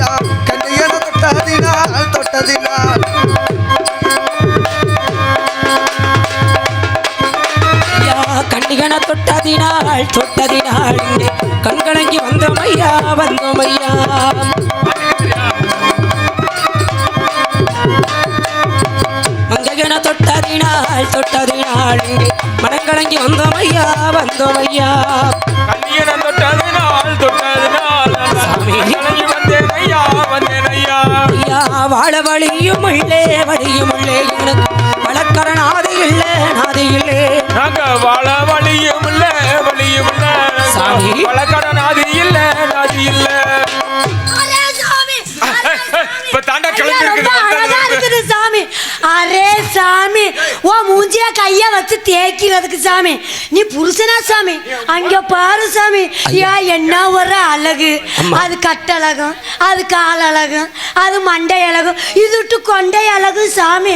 யா கண்ணையன தொட்டதினால் தொட்டதினால். கண்ணிகன தொட்டதினால் தொட்டதினால். கண்கணங்கி வந்தோம் ஐயா வந்தோம் ஐயா. மங்ககன தொட்டதினால் தொட்டதினால். இங்கே மனங்கலங்கி வந்தோம் ஐயா வந்தோம் ஐயா. கல்யாணம் தொட்டதினால் தொட்டதினால் வாழ வழியும் உள்ளே வழியும் உள்ளே எனக்கு வழக்கர நாதி இல்லை நாதி இல்லை. நாங்க வாழ வழியும் இல்ல வழியும் இல்ல. சாமி. பழக்கட நாதி இல்ல நாதி இல்ல. அரே சாமி இப்ப தாண்டா ஐயா, கிளம்பி ரொம்ப அழகா இருக்குது இருக்குது சாமி. அரே சாமி கைய வச்சு தேய்க்கிறதுக்கு சாமி. நீ புருஷனா சாமி. அங்க பாரு சாமி. யா என்ன ஒரு அழகு. அது கட்டழகும் அது கால் அழகும் அது மண்டை அழகும் இது விட்டு கொண்டை அழகு சாமி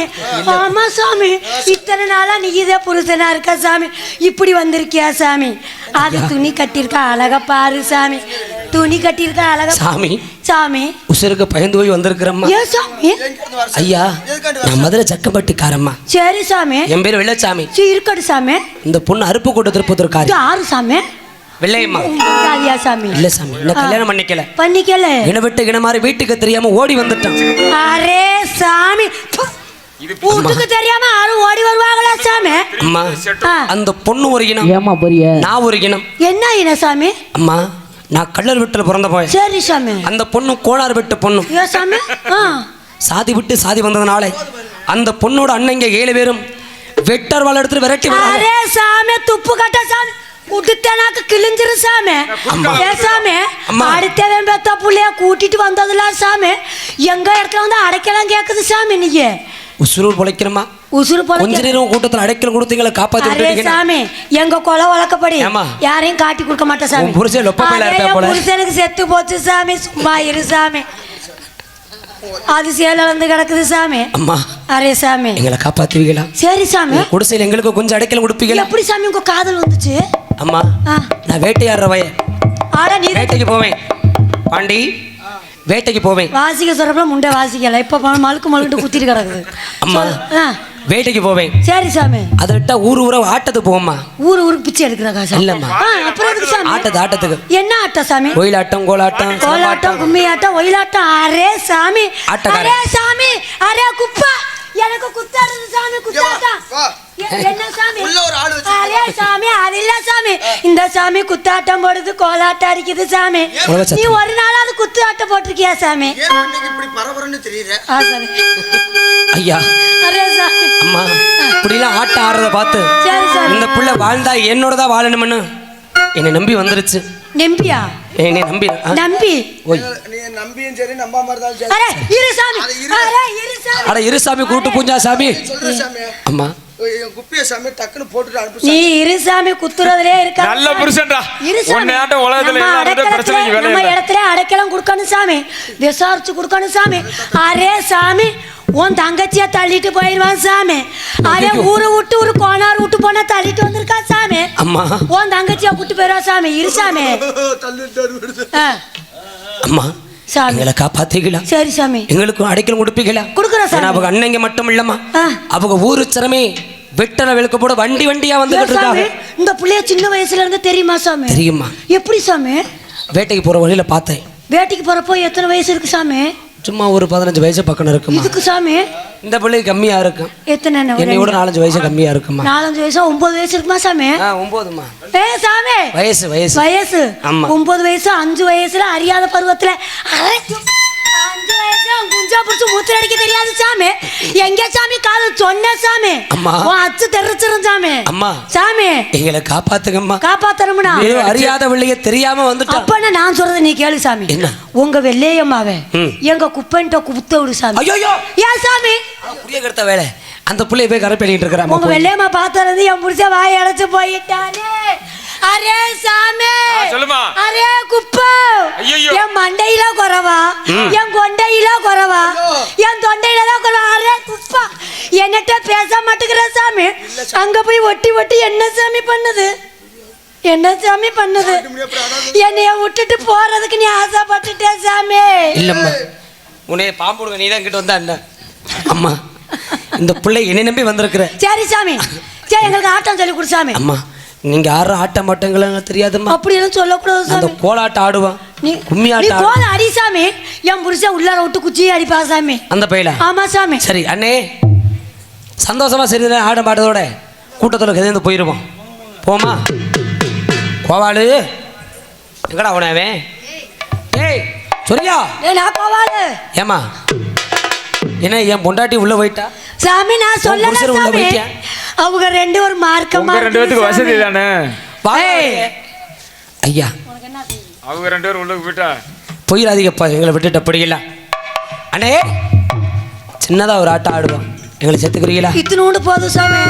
ஆமா சாமி. இத்தனை நாளா நீ இதே புருஷனா இருக்க சாமி. இப்படி வந்திருக்கியா சாமி? அது துணி கட்டியிருக்க அழகா பாரு சாமி. துணி கட்டியிருக்க அழகா? சாமி. சாமி. உசுருக்கு பயந்து போய் வந்திருக்கிறம்மா. ஏன் சாமி? ஐயா நான் மதுரை சக்கப்பட்டிக்காரம்மா சரி சாமி. என் பேர் வெள்ளச்சாமி. சரி இருக்கட்டும் சாமி. இந்த பொண்ணு அருப்பு கூட்ட திருப்பத்தூர்காரி இது ஆறு சாமி? வெள்ளையம்மா. ஜாதியா சாமி. இல்ல சாமி என்ன கல்யாணம் பண்ணிக்கல. பண்ணிக்கல. இன விட்டு இன மாதிரி வீட்டுக்கு தெரியாம ஓடி வந்துட்டான். அரே சாமி. வீட்டுக்கு தெரியாம யாரும் ஓடி வருவாங்களா சாமி? அம்மா அந்த பொண்ணு ஒரு இனம். ஏமா போறிய நான் ஒரு இனம். என்ன சாமி? அம்மா நான் கள்ளர் வீட்டில் பிறந்த போய் சரி சாமி. அந்த பொண்ணு கோளார் விட்டு பொண்ணு. சாமி. ஆ. சாதி விட்டு சாதி வந்ததுனால அந்த பொண்ணோட அண்ணங்க ஏழு பேரும் வெட்டர் வாழ எடுத்துட்டு விரட்டி அரே சாமி துப்பு கட்ட சாமி. விட்டுத்தனாக்கு கிழிஞ்சிரு சாமி. ஏ சாமி. அடுத்தவன் பெத்த புள்ளைய கூட்டிட்டு வந்ததுல சாமி? எங்க இடத்துல வந்து அடைக்கலாம் கேக்குது சாமி நீங்க உசுரூர் பொழைக்கிறமா உசுறு கொஞ்ச நேரம் கூட்டத்தில் அடைக்கல கொடுத்தீங்களை காப்பாத்தி சாமி எங்க கொலை வழக்கப்படி? யாரையும் காட்டி கொடுக்க மாட்டேன் சாமி. புருஷன். புருஷனுக்கு செத்து போச்சு சாமி. சும்மா இரு சாமி. அது சேலந்து கிடக்குது சாமி. அம்மா அரே சாமி. எங்களை காப்பாத்துவீங்களா? சரி சாமி. குடிசையில் எங்களுக்கு கொஞ்சம் அடைக்கல கொடுப்பீங்களா? எப்படி சாமி உங்க காதல் வந்துச்சு? அம்மா. நான் வேட்டையாடுற வய ஆடா நீ வேட்டைக்கு போவேன். பாண்டி வேட்டைக்கு போவேன். வாசிக்க சொல்றப்ப முண்டை வாசிக்கல. இப்ப மழுக்கு மழுக்கு குத்திட்டு கிடக்குது. அம்மா. வேட்டைக்கு போவேன். சரி சாமி. அதை விட்டா ஊர் ஊரா ஆட்டத்துக்கு போவோம்மா. ஊரு ஊருக்கு பிச்சை எடுக்கிறதா சாமி? இல்லம்மா. அப்புறம் எதுக்கு சாமி? ஆட்டத்து ஆட்டத்துக்கு. என்ன ஆட்டம் சாமி? கோயிலாட்டம் கோலாட்டம் கோலாட்டம் கும்மி ஆட்டம் ஒயிலாட்டம். அரே சாமி. அரே சாமி. அரே குப்பா. எனக்கு குத்தாடுது சாமி குத்தாட்டம் என்ன சாமி. அரே சாமி அது இல்ல சாமி. இந்த சாமி குத்தாட்டம் போடுது கோலாட்டம் அடிக்குது சாமி. நீ ஒரு நாளாவது குத்து ஆட்டம் போட்டிருக்கியா சாமி? இப்படி பரபரன்னு ஐயா அம்மா இப்படிலாம் ஆட்டம் ஆடுறத பார்த்து இந்த புள்ள வாழ்ந்தா என்னோட தான் வாழணும்னு என்னை நம்பி வந்துருச்சு. நம்பியா? என்னை நம்பி நம்பி? நம்பியும் சரி நம்பாம இருந்தாலும் சரி. அரே இரு சாமி. அது இரு. அரே இரு சாமி. அட இரு சாமி கூட்டு பூஞ்சா சாமி. அம்மா என் குப்பிய சாமி டக்குன்னு போட்டுட்டு அனுப்பு நீ இரு சாமி குத்துறதுலே இருக்க? நல்ல புருஷன்டா. இரு சாமி. உன்னையாட்டம் உலகத்துல நம்ம எல்லாரும் வேலை இடத்துல அடைக்கலம் கொடுக்கணும் சாமி. விசாரிச்சு கொடுக்கணும் சாமி. அரே சாமி உன் தங்கச்சிய தள்ளிட்டு போயிடுவான் சாமி. அதே ஊரை விட்டு ஒரு கோனார் விட்டு போனா தள்ளிட்டு வந்திருக்கா சாமி? அம்மா. உன் தங்கச்சிய கூட்டு போயிடுவா சாமி. இரு சாமி. அம்மா எங்களை காப்பாத்தீங்களா சரி சாமி. எங்களுக்கும் அடைக்கலம் கொடுப்பீங்களா? கொடுக்குறோம் சாமி. அவங்க அண்ணங்க மட்டும் இல்லம்மா. அவங்க ஊரு சிரமே வெட்டல வெளுக்க போட வண்டி வண்டியா வந்துகிட்டு இருக்காங்க. இந்த புள்ளைய சின்ன வயசுல இருந்து தெரியுமா சாமி? தெரியுமா? எப்படி சாமி? வேட்டைக்கு போற வழியில பார்த்தேன். வேட்டைக்கு போறப்போ எத்தனை வயசு இருக்கு சாமி? சும்மா ஒரு பதினஞ்சு வயசு பக்கம் இருக்குமா? இதுக்கு சாமி? இந்த பிள்ளைக்கு கம்மியா இருக்கும் எத்தனை என்ன, என்னையோட நாலஞ்சு வயசு கம்மியா இருக்குமா? நாலஞ்சு வயசா ஒன்பது வயசு இருக்குமா சாமி? ஒன்பதுமா ஏ சாமி! வயசு வயசு. வயசு. ஆமா. ஒன்பது வயசு அஞ்சு வயசுல அறியாத பருவத்துல அஞ்சு வயசுல குஞ்சா புடிச்சு மூத்திர அடிக்க தெரியாது சாமி. எங்க சாமி காது சொன்ன சாமி? அம்மா. உன் அச்சு தெரிச்சிரும் சாமி. அம்மா. சாமி. எங்களை காப்பாத்துங்கம்மா. காப்பாத்தரமுனா ஏதோ அறியாத பிள்ளைய தெரியாம வந்துட்டா. அப்பன்னா நான் சொல்றதை நீ கேளு சாமி. என்ன? உங்க வெள்ளையம்மாவே ம். எங்க குப்பன்ட்ட குத்த விடு சாமி. ஐயோ ஏன் சாமி. புரிய கருத்த வேலை. அந்த புள்ளைய போய் கரை பண்ணிட்டு உங்க வெள்ளையம்மா பார்த்தது என் புருஷன் வாய் அடைச்சு போயிட்டானே. அரே சாமி ஆ, சொல்லுமா. அரே குப்பை ஐயையோ. என் மண்டையில குறவா? என் கொண்டையில குறவா? என் தொண்டையில தான் குறவா? அரே குப்பா. என்னட்ட பேச மாட்டேங்கிற சாமி. அங்க போய் ஒட்டி ஒட்டி என்ன சாமி பண்ணுது? என்ன சாமி பண்ணுது? என்னைய விட்டுட்டு போறதுக்கு நீ ஆசைப்பட்டுட்டே சாமி. இல்லம்மா. உன்னைய பாம்பு நீ தான் கிட்ட வந்தா என்ன? அம்மா இந்த பிள்ளை என்னை நம்பி வந்திருக்கிற. சரி சாமி. சரி எங்களுக்கு ஆட்டம் சொல்லி கொடு சாமி. அம்மா நீங்க யாரும் ஆட்ட மாட்டீங்களா தெரியாதும்மா. அப்படி எல்லாம் சொல்லக்கூடாது அந்த சாமி. கோலாட்டம் ஆடுவான். நீ கும்மி நீ ஆட்டம் ஆடு- கோல அடி சாமி. என் புருஷன் உள்ளார விட்டு குச்சியை அடிப்பா சாமி. அந்த பையல ஆமா சாமி. சரி அண்ணே. சந்தோஷமா சரி ஆடம் பாட்டதோட கூட்டத்தோட கதைந்து போயிருவோம். போமா கோவாளு எங்கடா அவனே அவன்? ஏய். சொல்லியா? ஏ நான் கோவாலு. ஏமா என்ன என் பொண்டாட்டி உள்ள போயிட்டா? சாமி நான் சொல்லல சாமி? அவங்க ரெண்டு ஒரு மார்க்கமா ரெண்டு பேத்துக்கு வசதி தானே. ஐயா அவங்க ரெண்டு பேரும் உள்ள போயிட்டா? போயிடாதீங்கப்பா எங்களை விட்டுட்டு இல்லை. அண்ணே சின்னதா ஒரு ஆட்டம் ஆடுவோம். எங்களை சேர்த்துக்கிறீங்களா இத்தினோண்டு போதும் சாமி.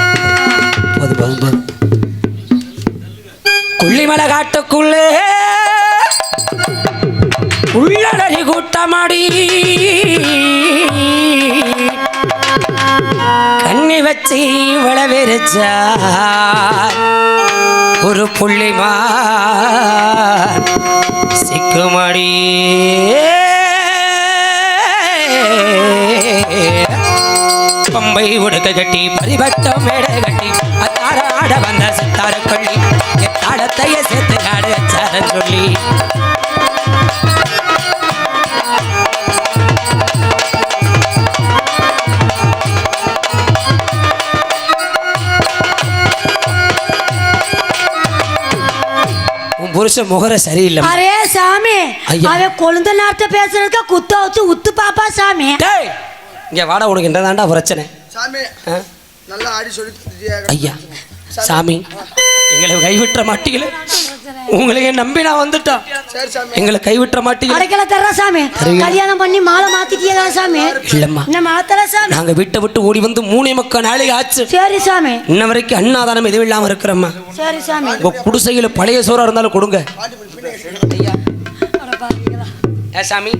போதும் போதும் போதும். கொல்லிமலை காட்டுக்குள்ளே உள்ளடரி கூட்டமாடி. கண்ணி வச்சு விளவிரிச்சா ஒரு புள்ளிமா சிக்குமடி. பம்பை உடுக்க கட்டி பரிபட்டம் மேட கட்டி அத்தார ஆட வந்த சித்தார கொள்ளி எத்தாடத்தைய சேர்த்து ஆட சொல்லி. புருஷன் முகர சரியில்லை அரே சாமி ஐயா. அவன் கொழுந்த நாட்ட பேசுறதுக்கு குத்த வச்சு உத்து பாப்பா சாமி டேய் இங்க வாடா உனக்கு என்னதான்டா பிரச்சனை சாமி? நல்லா ஆடி சொல்லி? ஐயா சாமி எங்களை கைவிட்டுற மாட்டீங்களே? உங்களையே நம்பி நான் சாமி. எங்களை கைவிட்டுற மாட்டீங்களே? அடைக்கல தர்ற சாமி? கல்யாணம் பண்ணி மாலை மாத்திட்டியதா சாமி. இல்லம்மா. என்ன மாத்தல சாமி? நாங்க வீட்டை விட்டு ஓடி வந்து மூணே மக்கள் நாளைக்கு ஆச்சு. சரி சாமி. இன்ன வரைக்கும் அன்னாதானம் எதுவும் இல்லாம இருக்கிறம்மா. சரி சாமி. உங்க குடிசையில பழைய சோறா இருந்தாலும் கொடுங்க. ஏ சாமி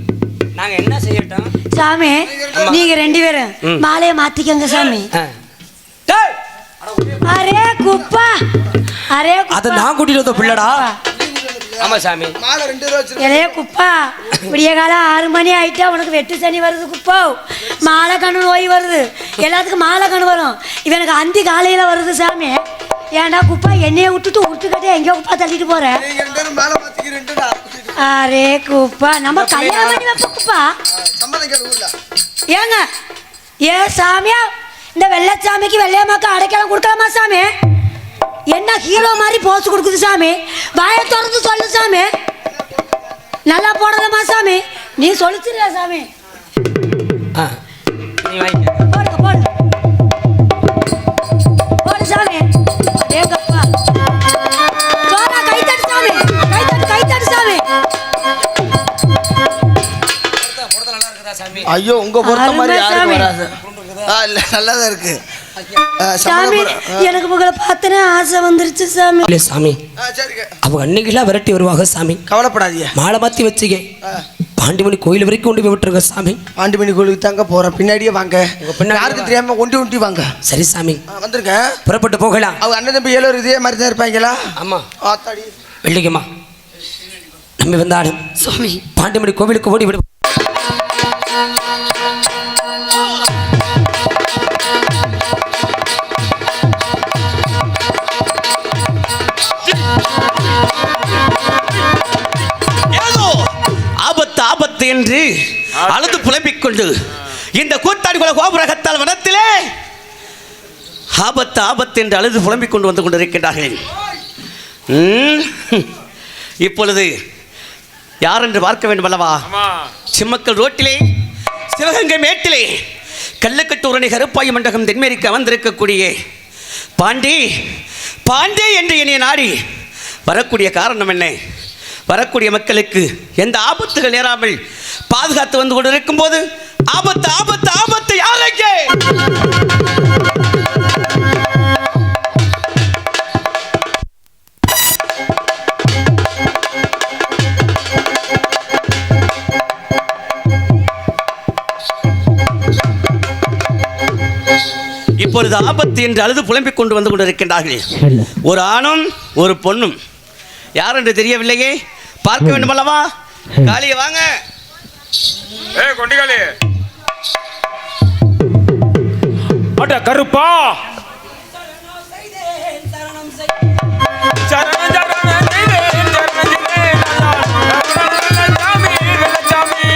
நாங்க என்ன செய்யட்டோம்? சாமி நீங்க ரெண்டு பேரும். மாலையை மாத்திக்கங்க சாமி. டேய், அரே குப்பா அரே அத குப்பா நான் கூட்டிட்டு வந்த பிள்ளடா. ஆமா சாமி. மாலை ரெண்டு ரூபா வச்சிருக்கேன். எலே குப்பா விடிய காலம் ஆறு மணி ஆயிட்டா உனக்கு வெட்டு சனி வருது குப்பா. மாலை கண்ணு நோய் வருது. எல்லாத்துக்கும் மாலை கண்ணு வரும். இவனுக்கு அந்தி காலையில வருது சாமி. ஏன்டா குப்பா என்னைய விட்டுட்டு விட்டுக்கிட்டே எங்கேயோ குப்பா தள்ளிட்டு போற? அரே குப்பா நம்ம கல்யாணம் பண்ணி வைப்போம் குப்பா. ஏங்க ஏ சாமியா இந்த வெள்ளச்சாமிக்கு வெள்ளையம்மாக்கு அடைக்கலம் கொடுக்கலாமா சாமி? என்ன ஹீரோ மாதிரி போஸ் கொடுக்குது சாமி? வாயை திறந்து சொல்லு சாமி. நல்லா போடுறதம்மா சாமி? நீ சொல்லிச்சிருக்க சாமி. போடுங்க போடுங்க. போடு சாமி. ஏங்கப்பா கைத்தட்டு சாமி. கைத்தட்டு கைத்தட்டு சாமி. ஐயோ உங்க பொறுத்த மாதிரி யாருக்கும் சாமி. வராது. ஆ இல்ல நல்லாதான் இருக்கு. சாமி. எனக்கு உங்களை பார்த்தனே ஆசை வந்துருச்சு சாமி. இல்ல சாமி. அவங்க அன்னைக்கெல்லாம் விரட்டி வருவாங்க சாமி. கவலைப்படாதீங்க. மாலை மாத்தி வச்சுக்க. பாண்டிமணி கோயில் வரைக்கும் கொண்டு போய் விட்டுருங்க சாமி. ஆண்டிமணி கோயிலுக்கு தாங்க போறேன். பின்னாடியே வாங்க. யாருக்கு. தெரியாம ஒண்டி ஒண்டி வாங்க. சரி சாமி. வந்துருங்க. புறப்பட்டு போகலாம். அவங்க அண்ணன் தம்பி ஏழு இதே மாதிரி தான் இருப்பாங்களா? ஆமா. ஆத்தாடி. வெள்ளிக்கம்மா. நம்பி வந்தாலும் சுவாமி பாண்டிமணி கோவிலுக்கு ஓடி விடு. ஏதோ ஆபத்து ஆபத்து என்று அழுது புலம்பிக் கொண்டு இந்த கூத்தாடி குல கோபுரகத்தால் வனத்திலே ஆபத்து ஆபத்து என்று அழுது புலம்பிக் கொண்டு வந்து கொண்டிருக்கின்றார்கள். இப்பொழுது யார் என்று பார்க்க வேண்டும் அல்லவா? ஆமா. சிம்மக்கல் ரோட்டிலே சிவகங்கை மேட்டிலே கள்ளக்கட்டூரணி கருப்பாய் மண்டகம் தென்மேரிக்கு அமர்ந்திருக்கக்கூடிய பாண்டி பாண்டே என்று என்னை நாடி வரக்கூடிய காரணம் என்ன? வரக்கூடிய மக்களுக்கு எந்த ஆபத்துகள் நேராமல் பாதுகாத்து வந்து கொண்டிருக்கும் போது ஆபத்து ஆபத்து ஆபத்து யாருக்கு? இப்பொழுது ஆபத்து என்று அழுது புலம்பிக் கொண்டு வந்து கொண்டிருக்கின்றார்கள் ஒரு ஆணும் ஒரு பொண்ணும் யார் என்று தெரியவில்லையே பார்க்க வேண்டும் அல்லவா காளிய வாங்க ஏ கொண்டிகாலி அட கருப்பா சரணம் சரணம் செய்தேன், சரணம் செய்தேன், வெள்ளச்சாமி, வெள்ளச்சாமி.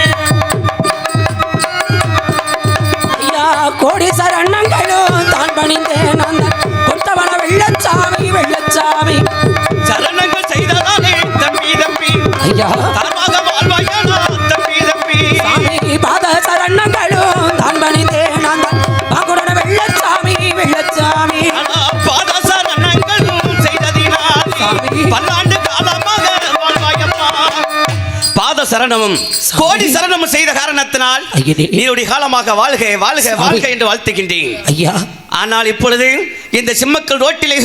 ஐயா கோடி சரணங்களும் பணிந்தேன் அந்த கொட்டவன வெள்ளச்சாமி வெள்ளச்சாமி. சரணங்கள் செய்ததானே தம்பி தம்பி ஐயா. வாழ்வாயானா தம்பி தம்பி சாமி பாத சரணங்களும் சரணமும் கோடி சரணமும் செய்த காரணத்தினால். நீருடைய காலமாக வாழ்க வாழ்க. வாழ்க என்று வாழ்த்துகின்றேன். ஐயா. ஆனால் இப்பொழுது இந்த சிம்மக்கல் ரோட்டிலே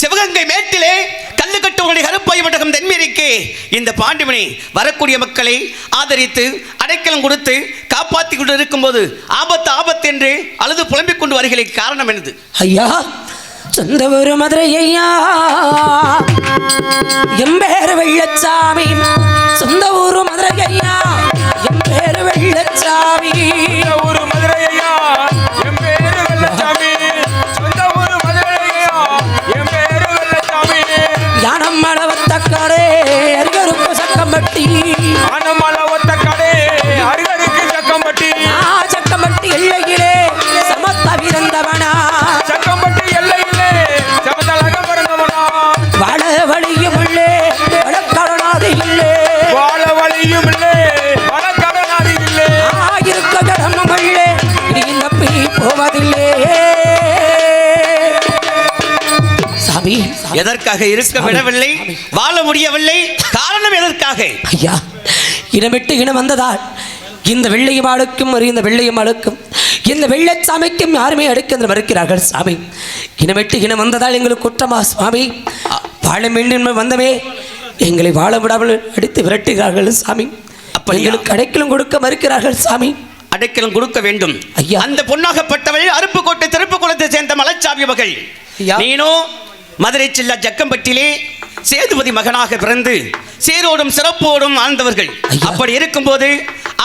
சிவகங்கை மேட்டிலே கல்லுக்கட்டுடைய கருப்பாய் மண்டகம் தென்மேரிக்கு இந்த பாண்டிமணி வரக்கூடிய மக்களை ஆதரித்து அடைக்கலம் கொடுத்து காப்பாற்றி கொண்டு இருக்கும்போது ஆபத்து ஆபத்து என்று அழுது புலம்பிக் கொண்டு வருகிற காரணம் என்னது? ஐயா. சொந்த ஒரு மதுரையா எம்பேர் வெள்ளச்சாமி சொந்த ஊரு மதுரையா எம்பேர் எதற்காக இருக்க விடவில்லை வாழ முடியவில்லை காரணம் எதற்காக? ஐயா இனமிட்டு இனம் வந்ததால் இந்த வெள்ளையும் ஆளுக்கும் ஒரு இந்த வெள்ளையும் ஆளுக்கும் இந்த வெள்ளச்சாமிக்கும் யாருமே அடுக்கின்ற மறுக்கிறார்கள் சாமி. இனமிட்டு இனம் வந்ததால் எங்களுக்கு குற்றமா சுவாமி வாழ வேண்டும் வந்தமே எங்களை வாழ விடாமல் அடித்து விரட்டுகிறார்கள் சாமி. அப்படியா? எங்களுக்கு அடைக்கலும் கொடுக்க மறுக்கிறார்கள் சாமி. அடைக்கலம் கொடுக்க வேண்டும். ஐயா. அந்த பொன்னாகப்பட்டவள் அருப்புக்கோட்டை திருப்புக்குளத்தை சேர்ந்த மலைச்சாமி ஐயா. நீனோ மதுரை ஜில்லா ஜக்கம்பட்டிலே சேதுபதி மகனாக பிறந்து சீரோடும் சிறப்போடும் ஆழ்ந்தவர்கள். அப்படி இருக்கும்போது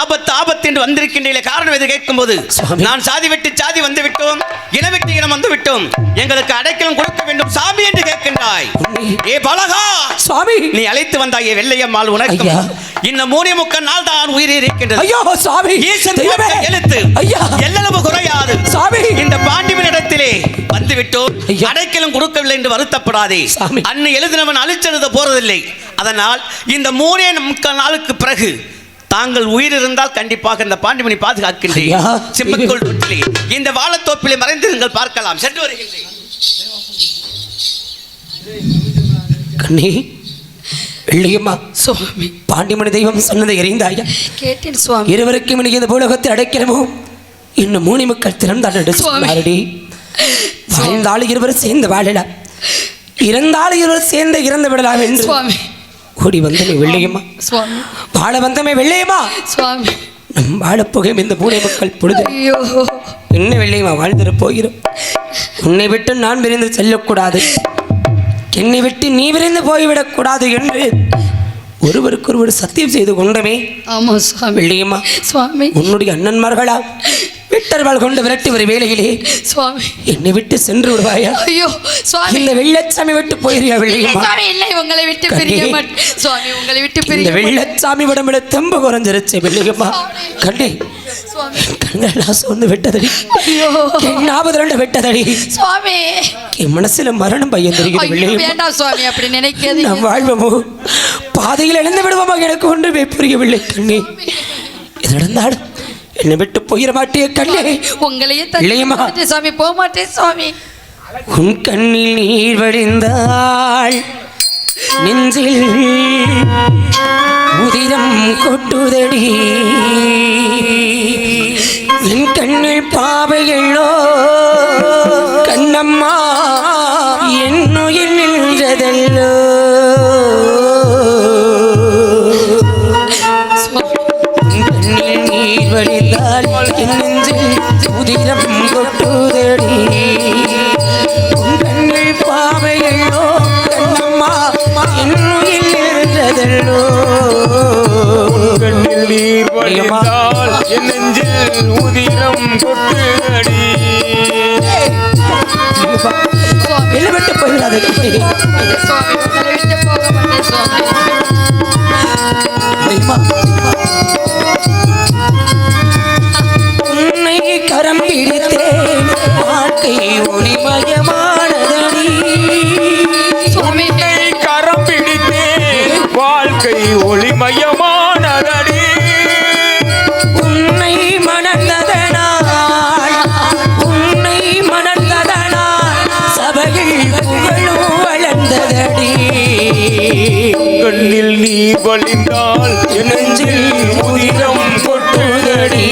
ஆபத்து ஆபத்து என்று வந்திருக்கின்ற காரணம் எது கேட்கும்போது சுவாமி. நான் சாதி விட்டு சாதி வந்து விட்டோம் இன விட்டு இனம் வந்து விட்டோம் எங்களுக்கு அடைக்கலம் கொடுக்க வேண்டும் சாமி என்று கேட்கின்றாய். ஏ பலகா சுவாமி நீ அழைத்து வந்தாயே வெள்ளையம்மாள் உனக்கு. இன்னும் மூணே முக்கால் நாள் தான் உயிரே இருக்கின்றது ஐயோ ஈசன். போட்ட எழுத்து ஐயா எல்லளவு குறையாது சாமி. இந்த பாண்டிவனிடத்திலே வந்துவிட்டோம். அடைக்கலம் கொடுக்கவில்லை என்று வருத்தப்படாதே சாமி. அன்னு எழுதினவன் அழிச்செழுத போறதில்லை. அதனால் இந்த மூணே முக்கால் நாளுக்கு பிறகு தாங்கள் உயிர் இருந்தால் கண்டிப்பாக இந்த பாண்டிமணி பாதுகாக்கின்றேன். சிம்மக்கோள் தொட்டிலே. இந்த வாழத்தோப்பிலே மறைந்திருங்கள் பார்க்கலாம். சென்று வருகின்றேன். கண்ணி வெள்ளியம்மா சுவாமி. பாண்டிமணி தெய்வம் சொன்னதை எறிந்தாயா கேட்டேன் சுவாமி. இருவருக்கும் இனி இந்த பூலகத்தில் அடைக்கிறமோ? இன்னும் மூணு மக்கள். சொன்னாரடி. வாழ்ந்தாலும் இருவர் சேர்ந்து வாழலாம். இறந்தாலும் இருவர் சேர்ந்து இறந்து விடலாம் என்று. சுவாமி. ஓடி வந்தமே வெள்ளையம்மா. சுவாமி. வாழ வந்தமே வெள்ளையம்மா. சுவாமி. நம் வாழப்புகையும் இந்த பூனை மக்கள் பொழுது. ஐயோ. என்ன வெள்ளையம்மா வாழ்ந்துட போகிறோம். உன்னை விட்டு நான் விரைந்து செல்லக்கூடாது. என்னை விட்டு நீ விரைந்து போய்விடக்கூடாது என்று ஒருவருக்கொருவர் சத்தியம் செய்து கொண்டமே ஆமா சுவாமி. வெள்ளையம்மா சுவாமி. உன்னுடைய அண்ணன்மார்களா? விட்டர்வாள் கொண்டு விரட்டி ஒரு வேளையிலே. சுவாமி. என்னை விட்டு சென்று விடுவாயா? ஐயோ சுவாமி. இந்த வெள்ளச்சாமி விட்டு இல்லை வெள்ளையம்மா. சுவாமி இல்லை உங்களை விட்டு பிரிய. மாட்டேன் சுவாமி உங்களை விட்டு இந்த பிரிய மாட்டேன். வெள்ளச்சாமி உடம்புல தெம்பு குறைஞ்சிருச்சு வெள்ளையம்மா. கண்ணே. சுவாமி. கண்களெல்லாம் சோர்ந்து விட்டதடி. ஐயோ. என்னாவது ரெண்டு விட்டதடி. சுவாமி. என் மனசுல மரணம் பையன் தெரிகிறது வேண்டாம் சுவாமி அப்படி நினைக்காதீங்க. நம் வாழ்வமோ? பாதையில் இழந்து விடுவோமோ எனக்கு ஒன்றுமே புரியவில்லை கண்ணே. இது என்னை விட்டு போயிட மாட்டிய கண்ணே. உங்களையே இல்லையம்மா. சுவாமி போக மாட்டேன் சுவாமி. உன் கண்ணில் நீர் வழிந்தாள் நெஞ்சில் உதிரம் கொட்டுதடி. என் கண்ணில் பாவைகளோ கண்ணம்மா என்னுயிர் நின்றதல்லோ. உதிரம் கொட்டுதடி. கண்ணை பாவையோ கண்ணம்மா இன்னுயில் நின்றதல்லோ கண்ணில் நீர் வழிந்தால் என் ஒளிமயமானதடி. உன்னை கரம் பிடித்தே வாழ்க்கை ஒளிமயமானதடி. உன்னை மணந்ததனால் உன்னை மணந்ததனால் சபையில் புகழும் வளர்ந்ததடி. கண்ணில் நீர் வழிந்தால் நெஞ்சில் உதிரம் கொட்டுதடி.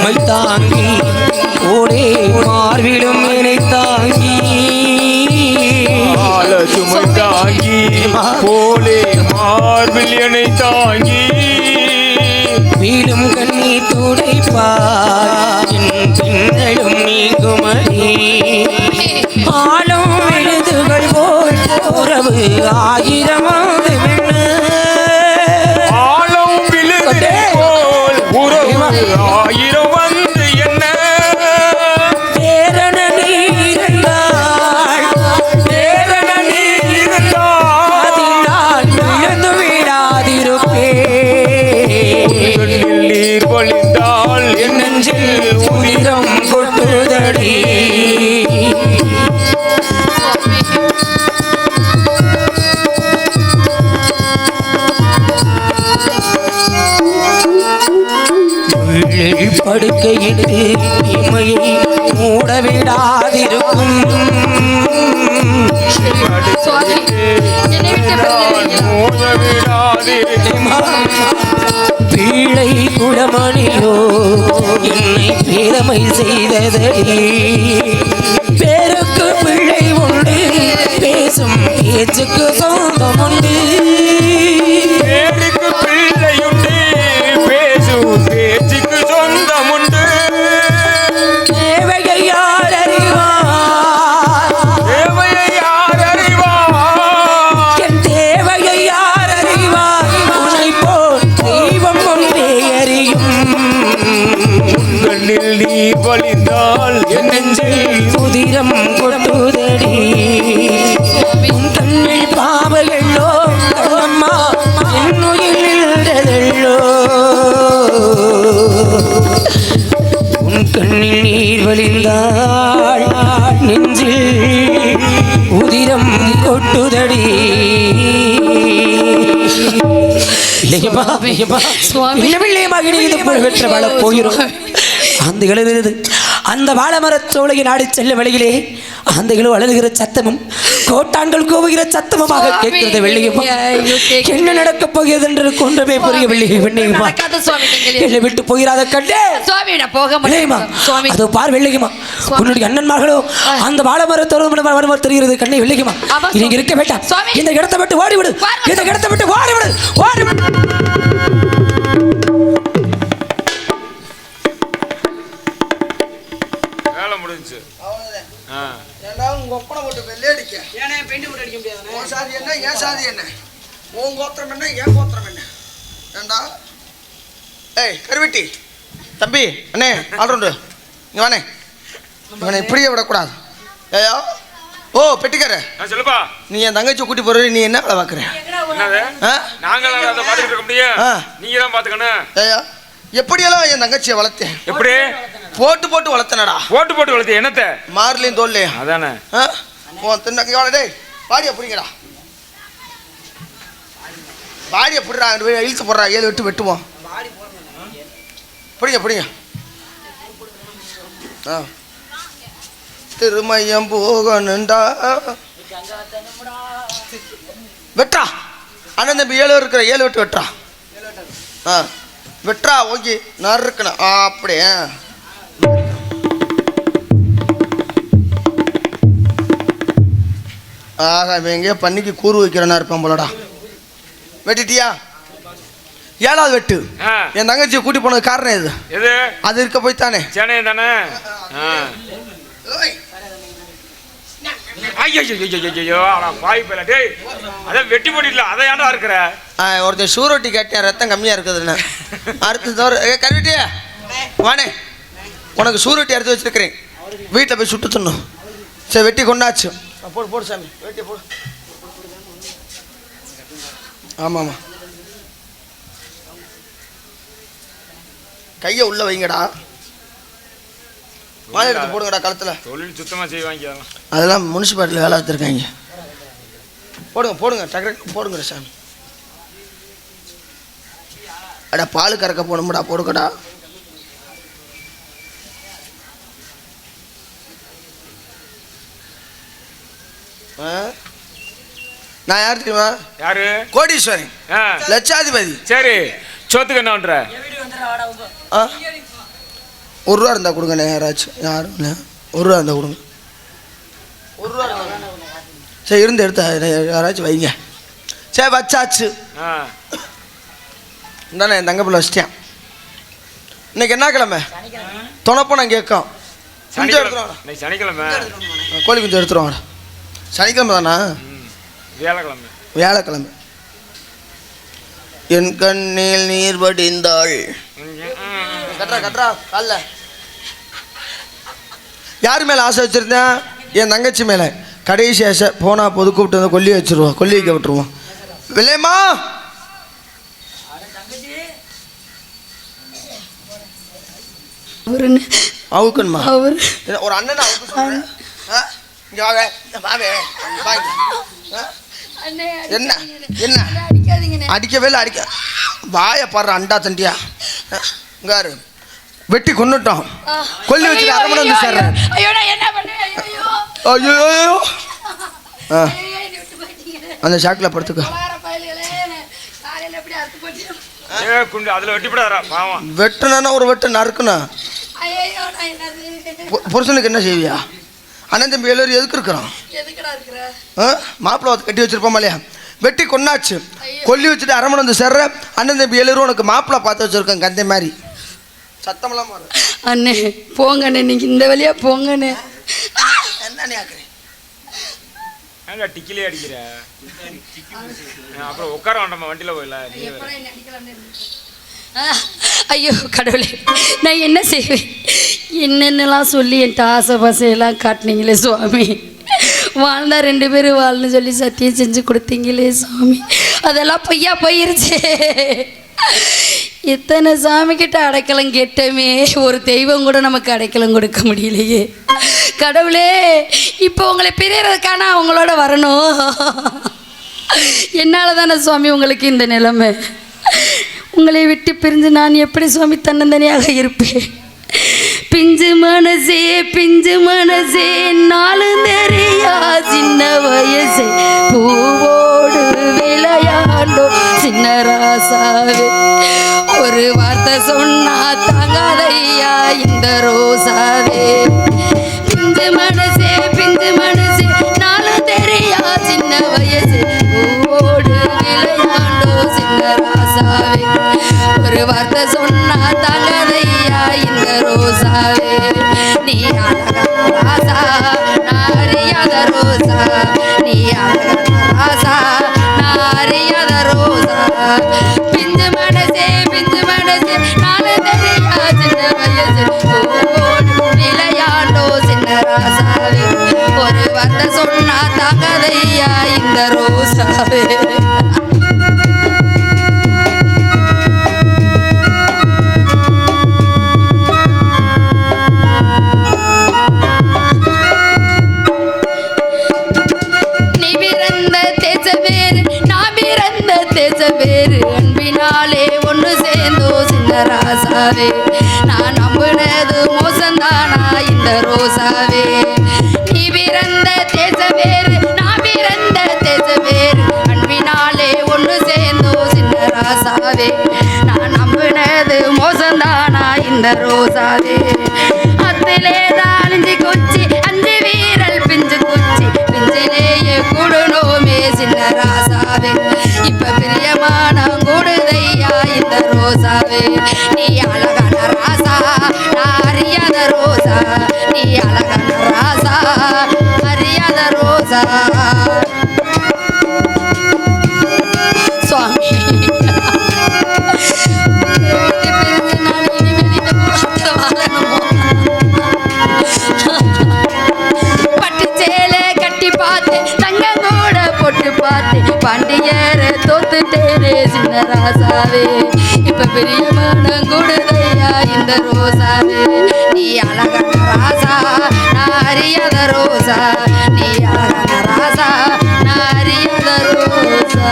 சுமை தாங்கி ஓடே மார்பிலும் என்னை தாங்கி. சுமை தாங்கி போலே மார்பில் என்னை தாங்கி. வீடும் கண்ணீர் துடைப்பார் என் பின்னலும் நீங்குமடி ஆளும் விழுதுகள் போல் உறவு ஆயிரமாவது உறவு ஆயிரம் வந்து சுவாமி. இல்லமில்லையமாக இது போல் வெற்ற வாழ போகிறோம். அந்த இழந்தது அந்த வாழமரச் சோலையை நாடி செல்ல வழியிலே அந்த இழு சத்தமும் கோட்டான்கள் கூவுகிற சத்தமுமாக. கேட்கிறது வெள்ளியம்மா. என்ன நடக்கப் போகிறது என்று கொன்றமே புரிய வெள்ளி வெள்ளியம்மா. என்னை விட்டு போகிறாத கண்டே போக சுவாமி. அதோ பார் வெள்ளியம்மா. உன்னுடைய அண்ணன்மார்களோ அந்த வாழமரத்தோடு தெரிகிறது கண்ணை வெள்ளியம்மா. நீங்க. இருக்க வேண்டாம். இந்த இடத்தை விட்டு ஓடிவிடு. இந்த இடத்தை விட்டு ஓடிவிடு. ஓடிவிடு. உன் சாதி என்ன என் சாதி என்ன? உன் கோத்திரம் என்ன என் கோத்திரம் என்ன? ஏண்டா? ஏய் கருவெட்டி. தம்பி அண்ணே ஆல்ரவுண்டு இங்க வானே இவனை இப்படியே விடக்கூடாது. ஏயா ஓ பெட்டிக்கார. சொல்லுப்பா. நீ என் தங்கச்சி கூட்டி போறது நீ என்ன வேலை பார்க்குற? என்னது? ஆ? நாங்கள் அதை இருக்க முடியும். ஆ. நீங்க தான் பார்த்துக்கணும். ஏயா எப்படியெல்லாம் என் தங்கச்சியை வளர்த்தேன்? எப்படி? போட்டு போட்டு வளர்த்தனடா. போட்டு போட்டு வளர்த்து என்னத்த? மார்லையும் தோல்லையும். அதானே. ஆ? உன் தின்னக்கு எவ்வளோ டேய் பாடியை பிடிங்கடா. பாடியை பிடுறா அங்கிட்டு இழுத்து போடுறா ஏழு விட்டு வெட்டுவோம். பிடிங்க பிடிங்க. ஆ. திருமயம் போகணுண்டா வெட்டா அண்ணன் தம்பி ஏழு இருக்கிற ஏழு விட்டு வெட்டுறா. ஆ. வெட்டா ஓகே நான் இருக்கணும் ஆ அப்படியே. ஆகா இவன் எங்கேயோ பண்ணிக்கு கூறு வைக்கிறனா இருப்பான் போலடா. வெட்டிட்டியா? ஏழாவது வெட்டு. என் தங்கச்சியை கூட்டி போனது காரணம் எது? எது? அது இருக்க போய் தானே? சேனை தானே வெட்டி போட்டிடல அதை ஏன்டா இருக்கிற சூரொட்டி கேட்டேன் ரத்தம் கம்மியா இருக்குதுன்னு அடுத்து தவிர கருவிட்டியா வானே. உனக்கு சூரொட்டி அறுத்து வச்சிருக்கிறேன். வீட்டில் போய் சுட்டு தின்னும் சரி வெட்டி கொண்டாச்சு. போடு போடு சாமி. வெட்டி போடு. ஆமாம் ஆமாம் கையை உள்ள வைங்கடா. மாலை எடுத்து போடுங்கடா கழுத்தில். தொழில் சுத்தமா செய்வாங்க. அதெல்லாம். அதெல்லாம் முனிசிபாலிட்டியில் வேலை வச்சுருக்காங்க போடுங்க போடுங்க டக்கு போடுங்கடா சாமி. அடா பால் கறக்க போகணும்டா போடுங்கடா ஆ? நான் யார் தெரியுமா? யாரு? கோடீஸ்வரன். லட்சாதிபதி. சரி சோத்துக்கு என்ன பண்ற? ஒரு ரூபா இருந்தால் கொடுங்கண்ணே யாராச்சும். யாரும் இல்லை ஒரு ரூபா இருந்தால் கொடுங்க ஒரு ரூபா இருந்தா கொடுங்க. சரி இருந்து எடுத்தா யாராச்சும் வைங்க. சரி வச்சாச்சு. ஆ, இந்தாண்ணே என் தங்க பிள்ளை வச்சிட்டேன் இன்னைக்கு என்ன கிழமை? துணப்பணம் கேட்கும். குஞ்சு எடுத்துருவாங்க கோழி குஞ்சு எடுத்துருவாங்க சனிக்கிழமை தானா? வியாழக்கிழமை. வியாழக்கிழமை. என் கண்ணில் நீர் வடிந்தாள். இங்க, ம், கட்டுறா கட்டுறா காலைல. யார் மேலே ஆசை வச்சுருந்தேன் என் தங்கச்சி மேலே. கடைசி ஆசை போனால் பொது கூப்பிட்டு வந்து கொல்லி வச்சுருவோம் கொல்லி வைக்க விட்டுருவோம். அவருன்னு அவுக்கணுமா? அவர். ஒரு அண்ணன் இங்கே வாங்க வாங்க? என்ன? என்ன? அடிக்கவே இல்லை அடிக்க வாயை பாடுற அண்டா தண்டியா. இங்காரு. வெட்டி கொண்டுட்டோம் கொல்லி வச்சுட்டு அரை மணி வந்து சேர்றேன். ஐயோ. அந்த ஷாக்கில் படுத்துக்க. வெட்டுனா ஒரு வெட்டு? பு- புருஷனுக்கு என்ன செய்வியா? அண்ணன் தம்பி எல்லாரும் எதுக்கு இருக்கிறோம் எதுக்குடா இருக்கிற? ஆ? மாப்பிள்ளை வந்து கட்டி வச்சிருப்போமா இல்லையா? வெட்டி கொண்டாச்சு கொல்லி வச்சுட்டு அரை மணி வந்து சேர்ற அண்ணன் தம்பி எல்லாரும் உனக்கு மாப்பிள்ளை பார்த்து வச்சிருக்கேன் கந்தை மாதிரி. சத்தமெல்லாம். அண்ணே போங்கண்ணே நீங்க இந்த வழியா போங்கண்ணே. என்ன நீ ஆக்குறேன் டிக்கிலே அடிக்கிற? அப்புறம் உட்கார வேண்டாமா வண்டியில. ஆ, ஐயோ கடவுளே நான் என்ன செய்வேன்? என்னென்னலாம் சொல்லி என்கிட்ட ஆசை பசையெல்லாம் காட்டினீங்களே சுவாமி? வாழ்ந்தா ரெண்டு பேரும் வாழ்னு சொல்லி சத்தியம் செஞ்சு கொடுத்தீங்களே சாமி அதெல்லாம் பொய்யா போயிருச்சே. இத்தனை சாமி கிட்ட அடைக்கலம் கேட்டோமே ஒரு தெய்வம் கூட நமக்கு அடைக்கலம் கொடுக்க முடியலையே. கடவுளே இப்போ உங்களை பிரியறதுக்கான அவங்களோட வரணும். என்னால் தானே சுவாமி உங்களுக்கு இந்த நிலைமை? உங்களை விட்டு பிரிஞ்சு நான் எப்படி சுவாமி தன்னந்தனியாக இருப்பேன்? பிஞ்சு மனசே பிஞ்சு மனசே நாலு தெரியா சின்ன வயசே. பூவோடு விளையாண்டோ சின்ன ராசாவே. ஒரு வார்த்தை சொன்னா தங்காதையா இந்த ரோசாவே. பிஞ்சு மனசே பிஞ்சு மனசே நாலு தெரியா சின்ன வயசு. பூவோடு விளையா சின்ன ரோசாவே ஒரு வார்த்தை சொன்னா தகதையா இந்த ரோசாவே. நீ ராசா நாரியாத ரோசா. நீ ராசா நாரியாத ரோசா. பிஞ்சு மனசே பிஞ்சு மனசே நாலு தெரியா சின்ன வயசு. விளையாண்டோ சின்ன ராசாவே ஒரு வார்த்தை சொன்னா தகதையா இந்த ரோசாவே. வேறு. நான் பிறந்த தேச வேறு. அன்பினாலே ஒன்று சேர்ந்தோ சின்ன ராசாவே நான் நம்பினது மோசந்தானா இந்த ரோசாவே. நீ பிறந்த தேச வேறு. நான் பிறந்த தேச வேறு. அன்பினாலே ஒன்று சேர்ந்தோ சின்ன ராசாவே நான் நம்பினது மோசந்தானா இந்த ரோசாவே. அத்திலேதான் ராசாவே இப்ப பிரியமான கூடுதையா இந்த ரோசாவே நீ அழகான ராசா நான் அறியாத ரோசா நீ அழகான ராசா அறியாத ரோசா. சுவாமி. விட்டு பிரிந்து நான் கூடுதையா ரோசாவே நீ அழகான ராசா நான் அறியாத ரோசா நீ அழகான ராசா நான் ரோசா.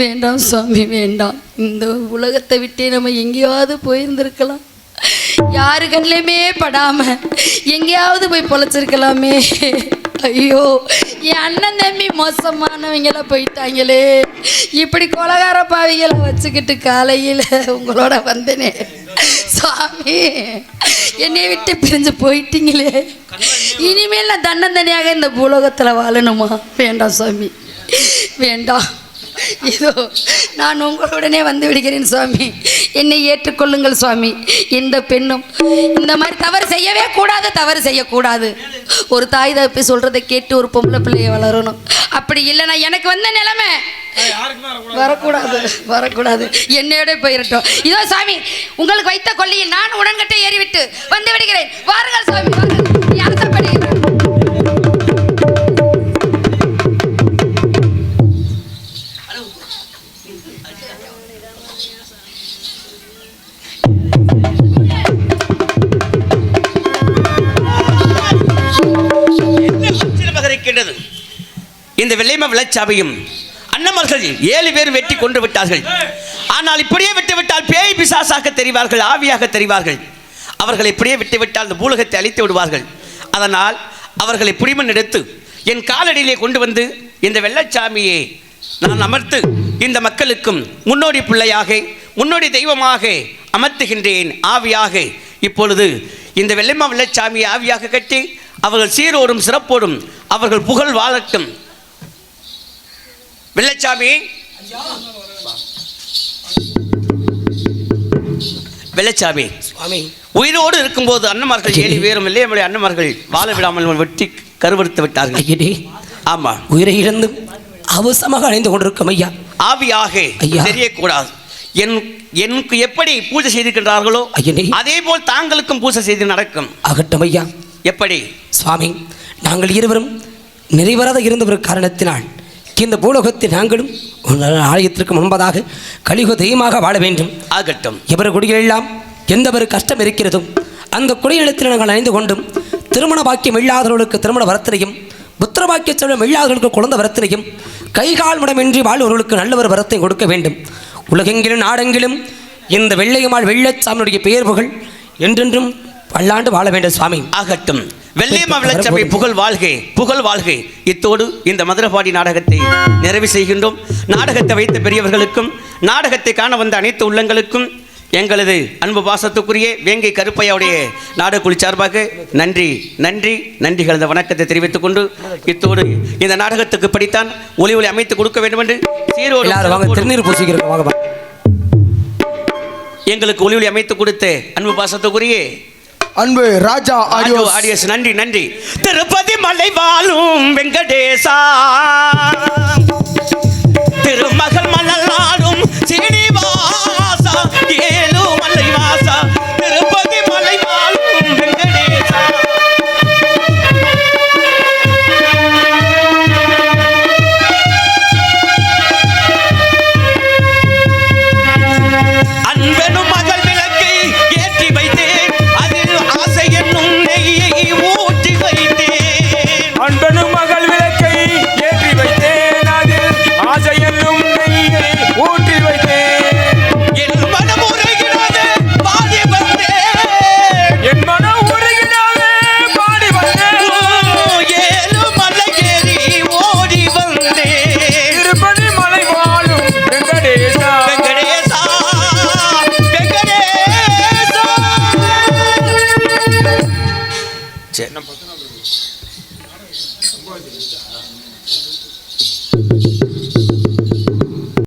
வேண்டாம் சுவாமி வேண்டாம். இந்த உலகத்தை விட்டே நம்ம எங்கேயாவது போயிருந்திருக்கலாம். யாரு கண்ணிலையுமே படாம எங்கேயாவது போய் பொழைச்சிருக்கலாமே. ஐயோ என் அண்ணன் தம்பி மோசமானவங்கள போயிட்டாங்களே. இப்படி கொலகார பாவிகளை வச்சுக்கிட்டு காலையில் உங்களோட வந்தனே. சாமி என்னை விட்டு பிரிஞ்சு போயிட்டீங்களே. இனிமேல் நான் தன்னந்தனியாக இந்த பூலோகத்தில் வாழணுமா? வேண்டாம் சுவாமி வேண்டாம். இதோ நான் உங்களுடனே வந்து விடுகிறேன் சுவாமி என்னை ஏற்றுக்கொள்ளுங்கள் சுவாமி இந்த பெண்ணும் இந்த மாதிரி தவறு செய்யவே கூடாது தவறு செய்யக்கூடாது. ஒரு தாய் தப்பி சொல்றதை கேட்டு ஒரு பொம்பளை பிள்ளைய வளரணும். அப்படி இல்லைன்னா எனக்கு வந்த நிலைமை. வரக்கூடாது. வரக்கூடாது என்னையோட போயிரட்டும். இதோ சாமி உங்களுக்கு வைத்த கொல்லியில் நான் உடன்கட்டை ஏறிவிட்டு வந்து விடுகிறேன். வாருங்கள் சாமி வாருங்கள். நீ இருக்கின்றது இந்த வெள்ளைம விளைச்சாவையும் அன்னமர்கள் ஏழு பேர் வெட்டி கொண்டு விட்டார்கள். ஆனால் இப்படியே விட்டுவிட்டால் பேய் பிசாசாக தெரிவார்கள் ஆவியாக தெரிவார்கள். அவர்கள் இப்படியே விட்டுவிட்டால் இந்த பூலகத்தை அழித்து விடுவார்கள். அதனால் அவர்களை புரிமன் எடுத்து என் காலடியிலே கொண்டு வந்து இந்த வெள்ளச்சாமியை நான் அமர்த்து இந்த மக்களுக்கும் முன்னோடி பிள்ளையாக முன்னோடி தெய்வமாக அமர்த்துகின்றேன் ஆவியாக. இப்பொழுது இந்த வெள்ளைமா வெள்ளச்சாமியை ஆவியாக கட்டி அவர்கள் சீரோடும் சிறப்போடும் அவர்கள் புகழ் வாழட்டும். வெள்ளச்சாமி. வெள்ளச்சாமி. சுவாமி. உயிரோடு இருக்கும்போது அண்ணமார்கள் ஏழு பேரும் இல்லையமுடைய அண்ணமார்கள் வாழ விடாமல் வெட்டி கருவறுத்து விட்டார்கள். ஆமா. உயிரை இழந்து அவசரமாக அடைந்து கொண்டிருக்கும் ஐயா. ஆவியாக. தெரியக்கூடாது. என் எனக்கு எப்படி பூஜை செய்திருக்கின்றார்களோ. அதே போல் தாங்களுக்கும் பூஜை செய்து நடக்கும். அகட்டும் ஐயா. எப்படி? சுவாமி நாங்கள் இருவரும் நிறைவராத இருந்தவர் காரணத்தினால் இந்த பூலோகத்தில் நாங்களும் ஒரு ஆலயத்திற்கு முன்பதாக கலியுக தெய்வமாக வாழ வேண்டும். ஆகட்டும். எவர் குடிகளெல்லாம் எந்த ஒரு கஷ்டம் இருக்கிறதோ அந்த குடிநிலத்தில் நாங்கள் அணிந்து கொண்டும் திருமண பாக்கியம் இல்லாதவர்களுக்கு திருமண வரத்தினையும் புத்திர பாக்கிய செல்வம் இல்லாதவர்களுக்கு குழந்தை வரத்தினையும் கைகால் முடமின்றி வாழ்வர்களுக்கு நல்ல ஒரு வரத்தை கொடுக்க வேண்டும். உலகெங்கிலும் நாடெங்கிலும் இந்த வெள்ளையம்மாள் வெள்ளச்சாமியுடைய பெயர் புகழ் என்றென்றும் பல்லாண்டு வாழ வேண்டும் சுவாமி. ஆகட்டும். வெள்ளையம்மா விளச்சபை புகழ் வாழ்க புகழ் வாழ்க. இத்தோடு இந்த மதுரபாடி நாடகத்தை நிறைவு செய்கின்றோம். நாடகத்தை வைத்த பெரியவர்களுக்கும் நாடகத்தை காண வந்த அனைத்து உள்ளங்களுக்கும் எங்களது அன்பு பாசத்துக்குரிய வேங்கை கருப்பையாவுடைய நாடகக்குழு சார்பாக நன்றி நன்றி நன்றி கலந்த வணக்கத்தை தெரிவித்துக் கொண்டு இத்தோடு இந்த நாடகத்துக்கு படித்தான் ஒளி ஒளி அமைத்து கொடுக்க வேண்டும் என்று சீரோடு திருநீர் பூசிக்கிறோம். எங்களுக்கு ஒளி ஒளி அமைத்து கொடுத்த அன்பு பாசத்துக்குரிய அன்பு ராஜா ஆடியோ ஆடியோஸ். நன்றி நன்றி. திருப்பதி மலை வாழும் வெங்கடேசா. திருமகள் மலர் ஆடும் சீனிவாசா. ஏ